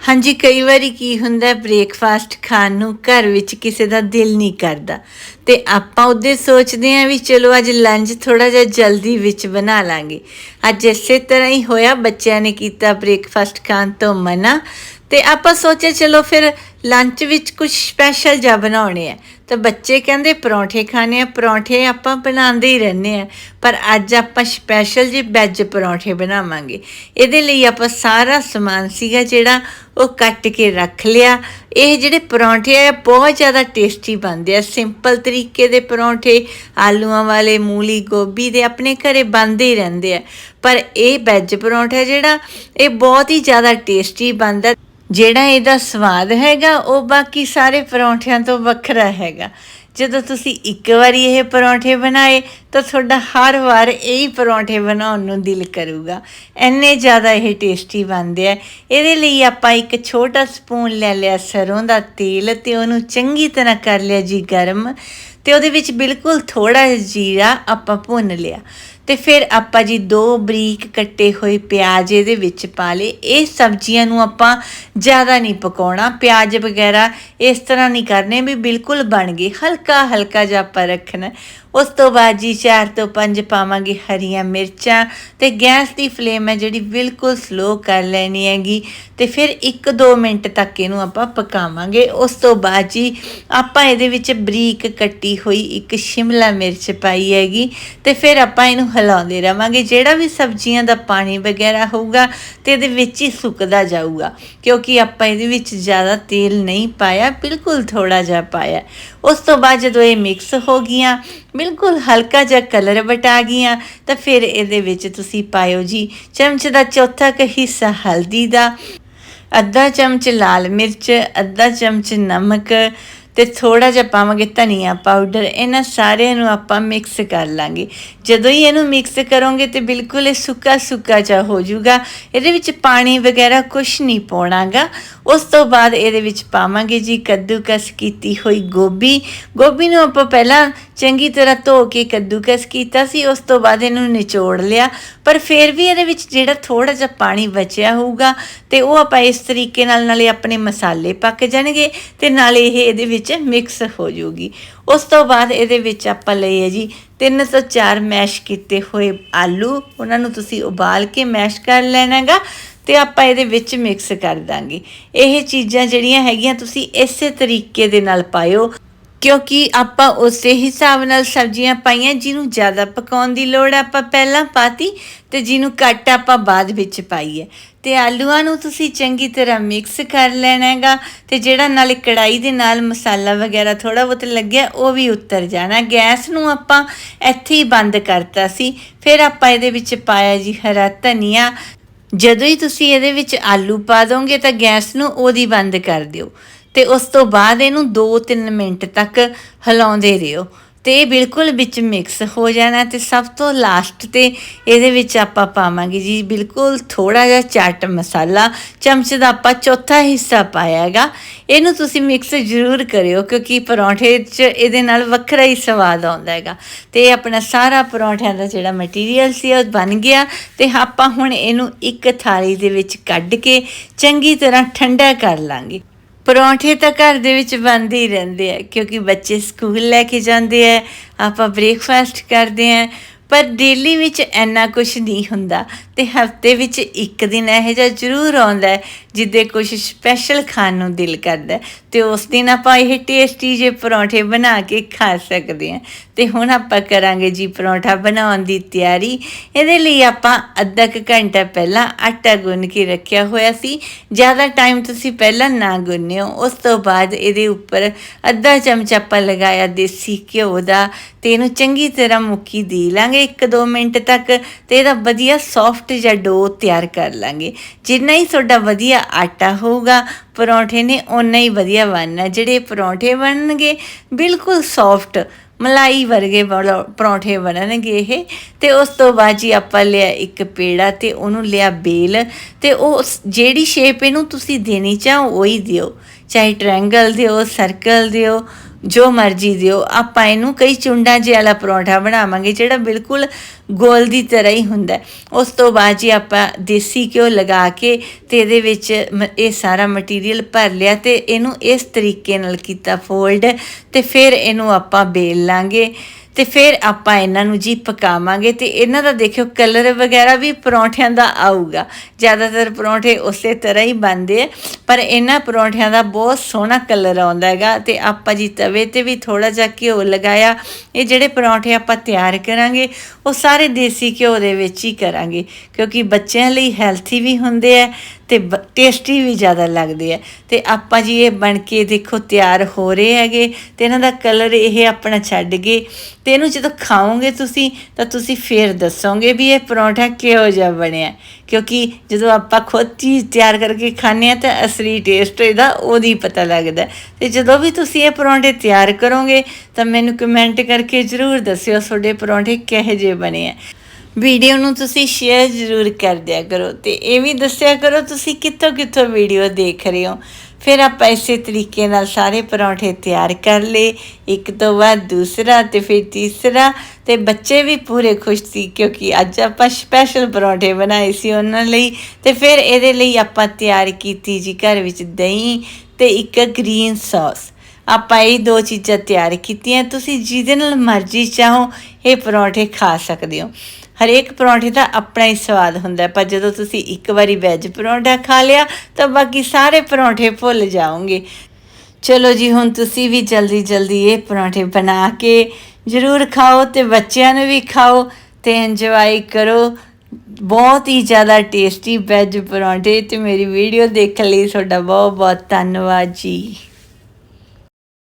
ਹਾਂਜੀ, ਕਈ ਵਾਰੀ ਕੀ ਹੁੰਦਾ ਬ੍ਰੇਕਫਾਸਟ ਖਾਣ ਨੂੰ ਘਰ ਵਿੱਚ ਕਿਸੇ ਦਾ ਦਿਲ ਨਹੀਂ ਕਰਦਾ। ਤੇ ਆਪਾਂ ਉਹਦੇ ਸੋਚਦੇ ਆਂ ਵੀ ਚਲੋ, ਅੱਜ ਲੰਚ ਥੋੜਾ ਜਿਹਾ ਜਲਦੀ ਵਿੱਚ ਬਣਾ ਲਾਂਗੇ। ਅੱਜ ਇਸੇ ਤਰ੍ਹਾਂ ਹੀ ਹੋਇਆ, ਬੱਚਿਆਂ ਨੇ ਕੀਤਾ ਬ੍ਰੇਕਫਾਸਟ ਖਾਣ ਤੋਂ ਮਨਾ। ਤੇ ਆਪਾਂ ਸੋਚਿਆ, ਚਲੋ ਫਿਰ ਲੰਚ ਵਿੱਚ ਕੁਝ ਸਪੈਸ਼ਲ ਜਿਹਾ ਬਣਾਉਣੇ ਆ। ਤਾਂ ਬੱਚੇ ਕਹਿੰਦੇ ਪਰੌਂਠੇ ਖਾਣੇ ਆ, ਪਰੌਂਠੇ ਆਪਾਂ ਬਣਾਉਂਦੇ ਹੀ ਰਹਿੰਦੇ ਆ। ਪਰ ਅੱਜ ਆਪਾਂ ਸਪੈਸ਼ਲ ਜੀ ਵੈਜ ਪਰੌਂਠੇ ਬਣਾਵਾਂਗੇ। ਇਹਦੇ ਲਈ ਆਪਾਂ ਸਾਰਾ ਸਮਾਨ ਸੀਗਾ ਜਿਹੜਾ ਉਹ ਕੱਟ ਕੇ ਰੱਖ ਲਿਆ। ਇਹ ਜਿਹੜੇ ਪਰੌਂਠੇ ਆ ਬਹੁਤ ਜ਼ਿਆਦਾ ਟੇਸਟੀ ਬਣਦੇ ਆ। ਸਿੰਪਲ ਤਰੀਕੇ ਦੇ ਪਰੌਂਠੇ, ਆਲੂਆਂ ਵਾਲੇ, ਮੂਲੀ, ਗੋਭੀ ਦੇ ਆਪਣੇ ਘਰੇ ਬਣਦੇ ਹੀ ਰਹਿੰਦੇ ਆ। ਪਰ ਇਹ ਵੈਜ ਪਰੌਂਠਾ ਜਿਹੜਾ, ਇਹ ਬਹੁਤ ਹੀ ਜ਼ਿਆਦਾ ਟੇਸਟੀ ਬਣਦਾ। ਜਿਹੜਾ ਇਹਦਾ ਸਵਾਦ ਹੈਗਾ, ਉਹ ਬਾਕੀ ਸਾਰੇ ਪਰੌਂਠਿਆਂ ਤੋਂ ਵੱਖਰਾ ਹੈਗਾ। ਜਦੋਂ ਤੁਸੀਂ ਇੱਕ ਵਾਰੀ ਇਹ ਪਰੌਂਠੇ ਬਣਾਏ, ਤਾਂ ਤੁਹਾਡਾ ਹਰ ਵਾਰ ਇਹੀ ਪਰੌਂਠੇ ਬਣਾਉਣ ਨੂੰ ਦਿਲ ਕਰੂਗਾ। ਇੰਨੇ ਜ਼ਿਆਦਾ ਇਹ ਟੇਸਟੀ ਬਣਦੇ ਆ। ਇਹਦੇ ਲਈ ਆਪਾਂ ਇੱਕ ਛੋਟਾ ਸਪੂਨ ਲੈ ਲਿਆ ਸਰੋਂ ਦਾ ਤੇਲ ਤੇ ਉਹਨੂੰ ਚੰਗੀ ਤਰ੍ਹਾਂ ਕਰ ਲਿਆ ਜੀ ਗਰਮ। ਤੇ ਉਹਦੇ ਵਿੱਚ ਬਿਲਕੁਲ ਥੋੜਾ ਜਿਹਾ ਜੀਰਾ ਆਪਾਂ ਭੁੰਨ ਲਿਆ। ਤੇ ਫਿਰ ਆਪਾਂ ਜੀ ਦੋ ਬਰੀਕ ਕੱਟੇ ਹੋਏ ਪਿਆਜ਼ ਇਹਦੇ ਵਿੱਚ ਪਾ ਲਏ। ਇਹ ਸਬਜ਼ੀਆਂ ਨੂੰ ਆਪਾਂ ਜ਼ਿਆਦਾ ਨਹੀਂ ਪਕਾਉਣਾ। ਪਿਆਜ਼ ਵਗੈਰਾ ਇਸ ਤਰ੍ਹਾਂ ਨਹੀਂ ਕਰਨੇ ਵੀ ਬਿਲਕੁਲ ਬਣ ਗਏ। ਹਲਕਾ ਹਲਕਾ ਜਿਹਾ ਆਪਾਂ ਰੱਖਣਾ। ਉਸ ਤੋਂ ਬਾਅਦ ਜੀ ਚਾਰ ਤੋਂ ਪੰਜ ਪਾਵਾਂਗੇ ਹਰੀਆਂ ਮਿਰਚਾਂ ਤੇ ਗੈਸ ਦੀ ਫਲੇਮ ਹੈ ਜਿਹੜੀ ਬਿਲਕੁਲ ਸਲੋ ਕਰ ਲੈਣੀ ਹੈਗੀ ਤੇ ਫਿਰ 1-2 ਮਿੰਟ ਤੱਕ ਇਹਨੂੰ ਆਪਾਂ ਪਕਾਵਾਂਗੇ। ਉਸ ਤੋਂ ਬਾਅਦ ਜੀ ਆਪਾਂ ਇਹਦੇ ਵਿੱਚ ਬਰੀਕ ਕੱਟੀ ਹੋਈ ਇੱਕ ਸ਼ਿਮਲਾ ਮਿਰਚ ਪਾਈ ਹੈਗੀ ਤੇ ਫਿਰ ਆਪਾਂ ਇਹਨੂੰ ਹਿਲਾਉਂਦੇ ਰਵਾਂਗੇ। ਜਿਹੜਾ ਵੀ ਸਬਜ਼ੀਆਂ ਦਾ ਪਾਣੀ ਵਗੈਰਾ ਹੋਊਗਾ ਤੇ ਇਹਦੇ ਵਿੱਚ ਹੀ ਸੁੱਕਦਾ ਜਾਊਗਾ, ਕਿਉਂਕਿ ਆਪਾਂ ਇਹਦੇ ਵਿੱਚ ਜ਼ਿਆਦਾ ਤੇਲ ਨਹੀਂ ਪਾਇਆ, ਬਿਲਕੁਲ ਥੋੜਾ ਜਿਹਾ ਪਾਇਆ। ਉਸ ਤੋਂ ਬਾਅਦ ਜਦੋਂ ਇਹ ਮਿਕਸ ਹੋ ਗਈਆਂ, ਬਿਲਕੁਲ ਹਲਕਾ ਜਿਹਾ ਕਲਰ ਵਟਾ ਗਈਆਂ, ਤਾਂ ਫਿਰ ਇਹਦੇ ਵਿੱਚ ਤੁਸੀਂ ਪਾਇਓ ਜੀ। ਚਮਚ ਦਾ ਚੌਥਾ ਕੁ ਹਿੱਸਾ ਹਲਦੀ ਦਾ, ਅੱਧਾ ਚਮਚ ਲਾਲ ਮਿਰਚ, ਅੱਧਾ ਚਮਚ ਨਮਕ ਤੇ ਥੋੜਾ ਜਿਹਾ ਪਾਵਾਂਗੇ ਧਨੀਆ ਪਾਊਡਰ ਇਹਨਾਂ ਸਾਰਿਆਂ ਨੂੰ ਆਪਾਂ ਮਿਕਸ ਕਰ ਲਾਂਗੇ। ਜਦੋਂ ਹੀ ਇਹਨੂੰ ਮਿਕਸ ਕਰੋਗੇ ਤੇ ਬਿਲਕੁਲ ਇਹ ਸੁੱਕਾ ਸੁੱਕਾ ਜਿਹਾ ਹੋ ਜਾਊਗਾ। ਇਹਦੇ ਵਿੱਚ ਪਾਣੀ ਵਗੈਰਾ ਕੁਝ ਨਹੀਂ ਪਾਉਣਾਗਾ। ਉਸ ਤੋਂ ਬਾਅਦ ਇਹਦੇ ਵਿੱਚ ਪਾਵਾਂਗੇ ਜੀ ਕੱਦੂਕਸ ਕੀਤੀ ਹੋਈ ਗੋਭੀ। ਗੋਭੀ ਨੂੰ ਆਪਾਂ ਪਹਿਲਾਂ ਚੰਗੀ ਤਰ੍ਹਾਂ ਧੋ ਕੇ ਕੱਦੂਕਸ ਕੀਤਾ ਸੀ, ਉਸ ਤੋਂ ਬਾਅਦ ਇਹਨੂੰ ਨਿਚੋੜ ਲਿਆ। ਪਰ ਫਿਰ ਵੀ ਇਹਦੇ ਵਿੱਚ ਜਿਹੜਾ ਥੋੜਾ ਜਿਹਾ ਪਾਣੀ ਬਚਿਆ ਹੋਊਗਾ ਤੇ ਉਹ ਆਪਾਂ ਇਸ ਤਰੀਕੇ ਨਾਲ ਨਾਲੇ ਆਪਣੇ ਮਸਾਲੇ ਪੱਕ ਜਾਣਗੇ ਤੇ ਨਾਲੇ ਇਹ ਇਹਦੇ ਵਿੱਚ ਮਿਕਸ ਹੋ ਜਾਊਗੀ। ਉਸ ਤੋਂ ਬਾਅਦ ਇਹਦੇ ਵਿੱਚ ਆਪਾਂ ਲਏ ਹੈ ਜੀ ਤਿੰਨ ਤੋਂ ਚਾਰ ਮੈਸ਼ ਕੀਤੇ ਹੋਏ ਆਲੂ। ਉਹਨਾਂ ਨੂੰ ਤੁਸੀਂ ਉਬਾਲ ਕੇ ਮੈਸ਼ ਕਰ ਲੈਣਾਗਾ ਤੇ ਆਪਾਂ ਇਹਦੇ ਵਿੱਚ ਮਿਕਸ ਕਰ ਦਾਂਗੇ। ਇਹ ਚੀਜ਼ਾਂ ਜਿਹੜੀਆਂ ਹੈਗੀਆਂ, ਤੁਸੀਂ ਇਸੇ ਤਰੀਕੇ ਦੇ ਨਾਲ ਪਾਇਓ। ਕਿਉਂਕਿ ਆਪਾਂ ਉਸੇ ਹਿਸਾਬ ਨਾਲ ਸਬਜ਼ੀਆਂ ਪਾਈਆਂ, ਜਿਹਨੂੰ ਜ਼ਿਆਦਾ ਪਕਾਉਣ ਦੀ ਲੋੜ ਆਪਾਂ ਪਹਿਲਾਂ ਪਾਤੀ ਤੇ ਜਿਹਨੂੰ ਘੱਟ ਆਪਾਂ ਬਾਅਦ ਵਿੱਚ ਪਾਈ ਹੈ। ਤੇ ਆਲੂਆਂ ਨੂੰ ਤੁਸੀਂ ਚੰਗੀ ਤਰ੍ਹਾਂ ਮਿਕਸ ਕਰ ਲੈਣਾ ਹੈਗਾ ਤੇ ਜਿਹੜਾ ਨਾਲੇ ਕੜਾਈ ਦੇ ਨਾਲ ਮਸਾਲਾ ਵਗੈਰਾ ਥੋੜਾ ਬਹੁਤ ਲੱਗਿਆ, ਉਹ ਵੀ ਉਤਰ ਜਾਣਾ। ਗੈਸ ਨੂੰ ਆਪਾਂ ਇੱਥੇ ਹੀ ਬੰਦ ਕਰਤਾ ਸੀ। ਫਿਰ ਆਪਾਂ ਇਹਦੇ ਵਿੱਚ ਪਾਇਆ ਜੀ ਹਰਾ ਧਨੀਆ। ਜਦੋਂ ਹੀ ਤੁਸੀਂ ਇਹਦੇ ਵਿੱਚ ਆਲੂ ਪਾ ਦੋਗੇ ਤਾਂ ਗੈਸ ਨੂੰ ਉਹਦੀ ਬੰਦ ਕਰ ਦਿਓ। ਤੇ ਉਸ ਤੋਂ ਬਾਅਦ ਇਹਨੂੰ 2-3 ਮਿੰਟ ਤੱਕ ਹਿਲਾਉਂਦੇ ਰਹੋ। ਤੇ ਇਹ ਬਿਲਕੁਲ ਵਿੱਚ ਮਿਕਸ ਹੋ ਜਾਣਾ ਤੇ ਸਭ ਤੋਂ ਲਾਸਟ ਤੇ ਇਹਦੇ ਵਿੱਚ ਆਪਾਂ ਪਾਵਾਂਗੇ ਜੀ ਬਿਲਕੁਲ ਥੋੜਾ ਜਿਹਾ ਚਾਟ ਮਸਾਲਾ। ਚਮਚ ਦਾ ਆਪਾਂ ਚੌਥਾ ਹਿੱਸਾ ਪਾਇਆ ਹੈਗਾ। ਇਹਨੂੰ ਤੁਸੀਂ ਮਿਕਸ ਜ਼ਰੂਰ ਕਰਿਓ ਕਿਉਂਕਿ ਪਰੌਂਠੇ 'ਚ ਇਹਦੇ ਨਾਲ ਵੱਖਰਾ ਹੀ ਸਵਾਦ ਆਉਂਦਾ ਹੈਗਾ। ਤੇ ਆਪਣਾ ਸਾਰਾ ਪਰੌਂਠਿਆਂ ਦਾ ਜਿਹੜਾ ਮਟੀਰੀਅਲ ਸੀ ਉਹ ਬਣ ਗਿਆ ਤੇ ਆਪਾਂ ਹੁਣ ਇਹਨੂੰ ਇੱਕ ਥਾਲੀ ਦੇ ਵਿੱਚ ਕੱਢ ਕੇ ਚੰਗੀ ਤਰ੍ਹਾਂ ਠੰਡਾ ਕਰ ਲਾਂਗੇ। ਪਰੌਂਠੇ ਤਾਂ ਘਰ ਦੇ ਵਿੱਚ ਬਣਦੇ ਹੀ ਰਹਿੰਦੇ ਆ, ਕਿਉਂਕਿ ਬੱਚੇ ਸਕੂਲ ਲੈ ਕੇ ਜਾਂਦੇ ਆ, ਆਪਾਂ ਬ੍ਰੇਕਫਾਸਟ ਕਰਦੇ ਆ, ਪਰ ਡੇਲੀ ਵਿੱਚ ਇੰਨਾ ਕੁਝ ਨਹੀਂ ਹੁੰਦਾ। ਤੇ ਹਫ਼ਤੇ ਵਿੱਚ ਇੱਕ ਦਿਨ ਇਹੋ ਜਿਹਾ ਜ਼ਰੂਰ ਆਉਂਦਾ ਹੈ ਜਿੱਦੇ ਕੁਝ ਸਪੈਸ਼ਲ ਖਾਣ ਨੂੰ ਦਿਲ ਕਰਦਾ ਹੈ। ਤੇ ਉਸ ਦਿਨ ਆਪਾਂ ਇਹ ਟੇਸਟੀ ਜੇ ਪਰੌਂਠੇ ਬਣਾ ਕੇ ਖਾ ਸਕਦੇ ਹਾਂ। ਤੇ ਹੁਣ ਆਪਾਂ ਕਰਾਂਗੇ ਜੀ ਪਰੌਂਠਾ ਬਣਾਉਣ ਦੀ ਤਿਆਰੀ। ਇਹਦੇ ਲਈ ਆਪਾਂ ਅੱਧਾ ਕੁ ਘੰਟਾ ਪਹਿਲਾਂ ਆਟਾ ਗੁੰਨ ਕੇ ਰੱਖਿਆ ਹੋਇਆ ਸੀ। ਜ਼ਿਆਦਾ ਟਾਈਮ ਤੁਸੀਂ ਪਹਿਲਾਂ ਨਾ ਗੁੰਨਿਓ। ਉਸ ਤੋਂ ਬਾਅਦ ਇਹਦੇ ਉੱਪਰ ਅੱਧਾ ਚਮਚ ਆਪਾਂ ਲਗਾਇਆ ਦੇਸੀ ਘਿਓ ਦਾ ਤੇ ਇਹਨੂੰ ਚੰਗੀ ਤਰ੍ਹਾਂ ਮੁੱਕੀ ਦੇ ਲਾਂਗੇ 1-2 ਮਿੰਟ ਤੱਕ ਤੇ ਇਹਦਾ ਵਧੀਆ ਸੌਫਟ ਜਿਹਾ ਡੋ ਤਿਆਰ ਕਰ ਲਾਂਗੇ। ਜਿੰਨਾ ਹੀ ਤੁਹਾਡਾ ਵਧੀਆ ਆਟਾ ਹੋਊਗਾ, ਪਰੌਂਠੇ ਨੇ ਉਨਾ ਹੀ ਵਧੀਆ ਬਣਨਾ। ਜਿਹੜੇ ਪਰੌਂਠੇ ਬਣਨਗੇ, ਬਿਲਕੁਲ ਸੌਫਟ ਮਲਾਈ ਵਰਗੇ ਪਰੌਂਠੇ ਬਣਨਗੇ ਇਹ। ਤੇ ਉਸ ਤੋਂ ਬਾਅਦ ਜੀ ਆਪਾਂ ਲਿਆ ਇੱਕ ਪੇੜਾ ਤੇ ਉਹਨੂੰ ਲਿਆ ਬੇਲ। ਤੇ ਉਹ ਜਿਹੜੀ ਸ਼ੇਪ ਇਹਨੂੰ ਤੁਸੀਂ ਦੇਣੀ ਚਾਹੋ, ਉਹੀ ਦਿਓ। ਚਾਹੇ ਟ੍ਰਾਇੰਗਲ ਦਿਓ ਸਰਕਲ ਦਿਓ। ਜੋ ਮਰਜ਼ੀ ਦਿਓ, ਆਪਾਂ ਇਹਨੂੰ ਕਈ ਚੁੰਡਾਂ ਜਿਹਾ ਵਾਲਾ ਪਰੌਂਠਾ ਬਣਾਵਾਂਗੇ ਜਿਹੜਾ ਬਿਲਕੁਲ ਗੋਲ ਦੀ ਤਰ੍ਹਾਂ ਹੀ ਹੁੰਦਾ ਉਸ ਤੋਂ ਬਾਅਦ ਜੀ ਆਪਾਂ ਦੇਸੀ ਘਿਓ ਲਗਾ ਕੇ ਤੇ ਇਹਦੇ ਵਿੱਚ ਮ- ਇਹ ਸਾਰਾ ਮਟੀਰੀਅਲ ਭਰ ਲਿਆ ਤੇ ਇਹਨੂੰ ਇਸ ਤਰੀਕੇ ਨਾਲ ਕੀਤਾ ਫੋਲਡ ਤੇ ਫਿਰ ਇਹਨੂੰ ਆਪਾਂ ਬੇਲ ਲਾਂਗੇ। ਤੇ ਫਿਰ ਆਪਾਂ ਇਹਨਾਂ ਨੂੰ ਜੀ ਪਕਾਵਾਂਗੇ ਤੇ ਇਹਨਾਂ ਦਾ ਦੇਖਿਓ ਕਲਰ ਵਗੈਰਾ ਵੀ ਪਰੌਂਠਿਆਂ ਦਾ ਆਊਗਾ। ਜ਼ਿਆਦਾਤਰ ਪਰੌਂਠੇ ਉਸੇ ਤਰ੍ਹਾਂ ਹੀ ਬਣਦੇ ਆ, ਪਰ ਇਹਨਾਂ ਪਰੌਂਠਿਆਂ ਦਾ ਬਹੁਤ ਸੋਹਣਾ ਕਲਰ ਆਉਂਦਾ ਹੈਗਾ ਤੇ ਆਪਾਂ ਜੀ ਤਵੇ ਤੇ ਵੀ ਥੋੜਾ ਜਿਹਾ ਘਿਓ ਲਗਾਇਆ, ਇਹ ਜਿਹੜੇ ਪਰੌਂਠੇ ਆਪਾਂ ਤਿਆਰ ਕਰਾਂਗੇ, ਉਹ ਸਾਰੇ ਦੇਸੀ ਘਿਓ ਦੇ ਵਿੱਚ ਹੀ ਕਰਾਂਗੇ, ਕਿਉਂਕਿ ਬੱਚਿਆਂ ਲਈ ਹੈਲਥੀ ਵੀ ਹੁੰਦੇ ਆ ਤੇ ਟੇਸਟੀ ਵੀ ਜ਼ਿਆਦਾ ਲੱਗਦੇ ਆ। ਤੇ ਆਪਾਂ ਜੀ ਇਹ ਬਣ ਕੇ ਦੇਖੋ ਤਿਆਰ ਹੋ ਰਹੇ ਹੈਗੇ ਤੇ ਇਹਨਾਂ ਦਾ ਕਲਰ ਇਹ ਆਪਣਾ ਛੱਡ ਗਏ। ਤੇ ਇਹਨੂੰ ਜਦੋਂ ਖਾਓਗੇ ਤੁਸੀਂ, ਤਾਂ ਤੁਸੀਂ ਫੇਰ ਦੱਸੋਗੇ ਵੀ ਇਹ ਪਰੌਂਠਾ ਕਿਹੋ ਜਿਹਾ ਬਣਿਆ। ਕਿਉਂਕਿ ਜਦੋਂ ਆਪਾਂ ਖੁਦ ਚੀਜ਼ ਤਿਆਰ ਕਰਕੇ ਖਾਂਦੇ ਆ ਤਾਂ ਅਸਲੀ ਟੇਸਟ ਇਹਦਾ ਉਹਦੀ ਪਤਾ ਲੱਗਦਾ। ਹੈ। ਤੇ ਜਦੋਂ ਵੀ ਤੁਸੀਂ ਇਹ ਪਰੌਂਠੇ ਤਿਆਰ ਕਰੋਗੇ, ਤਾਂ ਮੈਨੂੰ ਕਮੈਂਟ ਕਰਕੇ ਜ਼ਰੂਰ ਦੱਸਿਓ ਤੁਹਾਡੇ ਪਰੌਂਠੇ ਕਿਹੋ ਜਿਹੇ ਬਣੇ ਆ। ਵੀਡੀਓ ਨੂੰ ਤੁਸੀਂ ਸ਼ੇਅਰ ਜ਼ਰੂਰ ਕਰ ਦਿਆ ਕਰੋ ਤੇ ਇਹ ਵੀ ਦੱਸਿਆ ਕਰੋ ਤੁਸੀਂ ਕਿੱਥੋਂ ਕਿੱਥੋਂ ਵੀਡੀਓ ਦੇਖ ਰਹੇ ਹੋ। ਫਿਰ ਆਪਾਂ ਇਸੇ ਤਰੀਕੇ ਨਾਲ ਸਾਰੇ ਪਰੌਂਠੇ ਤਿਆਰ ਕਰ ਲਏ, ਇੱਕ ਤੋਂ ਬਾਅਦ ਦੂਸਰਾ ਤੇ ਫਿਰ ਤੀਸਰਾ ਤੇ ਬੱਚੇ ਵੀ ਪੂਰੇ ਖੁਸ਼ ਸੀ ਕਿਉਂਕਿ ਅੱਜ ਆਪਾਂ ਸਪੈਸ਼ਲ ਪਰੌਂਠੇ ਬਣਾਏ ਸੀ ਉਹਨਾਂ ਲਈ ਤੇ ਫਿਰ ਇਹਦੇ ਲਈ ਆਪਾਂ ਤਿਆਰ ਕੀਤੀ ਜੀ ਘਰ ਵਿੱਚ ਦਹੀਂ ਤੇ ਇੱਕ ਗ੍ਰੀਨ ਸੌਸ ਆਪਾਂ ਇਹ ਦੋ ਚੀਜ਼ਾਂ ਤਿਆਰ ਕੀਤੀਆਂ। ਤੁਸੀਂ ਜਿਹਦੇ ਨਾਲ ਮਰਜ਼ੀ ਚਾਹੋ, ਇਹ ਪਰੌਂਠੇ ਖਾ ਸਕਦੇ ਹੋ। ਹਰੇਕ ਪਰੌਂਠੇ ਦਾ ਆਪਣਾ ਹੀ ਸਵਾਦ ਹੁੰਦਾ ਪਰ ਜਦੋਂ ਤੁਸੀਂ ਇੱਕ ਵਾਰੀ ਵੈਜ ਪਰੌਂਠਾ ਖਾ ਲਿਆ, ਤਾਂ ਬਾਕੀ ਸਾਰੇ ਪਰੌਂਠੇ ਭੁੱਲ ਜਾਓਗੇ। ਚਲੋ ਜੀ, ਹੁਣ ਤੁਸੀਂ ਵੀ ਜਲਦੀ ਜਲਦੀ ਇਹ ਪਰੌਂਠੇ ਬਣਾ ਕੇ ਜ਼ਰੂਰ ਖਾਓ ਤੇ ਬੱਚਿਆਂ ਨੂੰ ਵੀ ਖਾਓ ਤੇ ਇੰਜੋਏ ਕਰੋ। ਬਹੁਤ ਹੀ ਜ਼ਿਆਦਾ ਟੇਸਟੀ ਵੈਜ ਪਰੌਂਠੇ ਤੇ ਮੇਰੀ ਵੀਡੀਓ ਦੇਖਣ ਲਈ ਤੁਹਾਡਾ ਬਹੁਤ ਬਹੁਤ ਧੰਨਵਾਦ ਜੀ।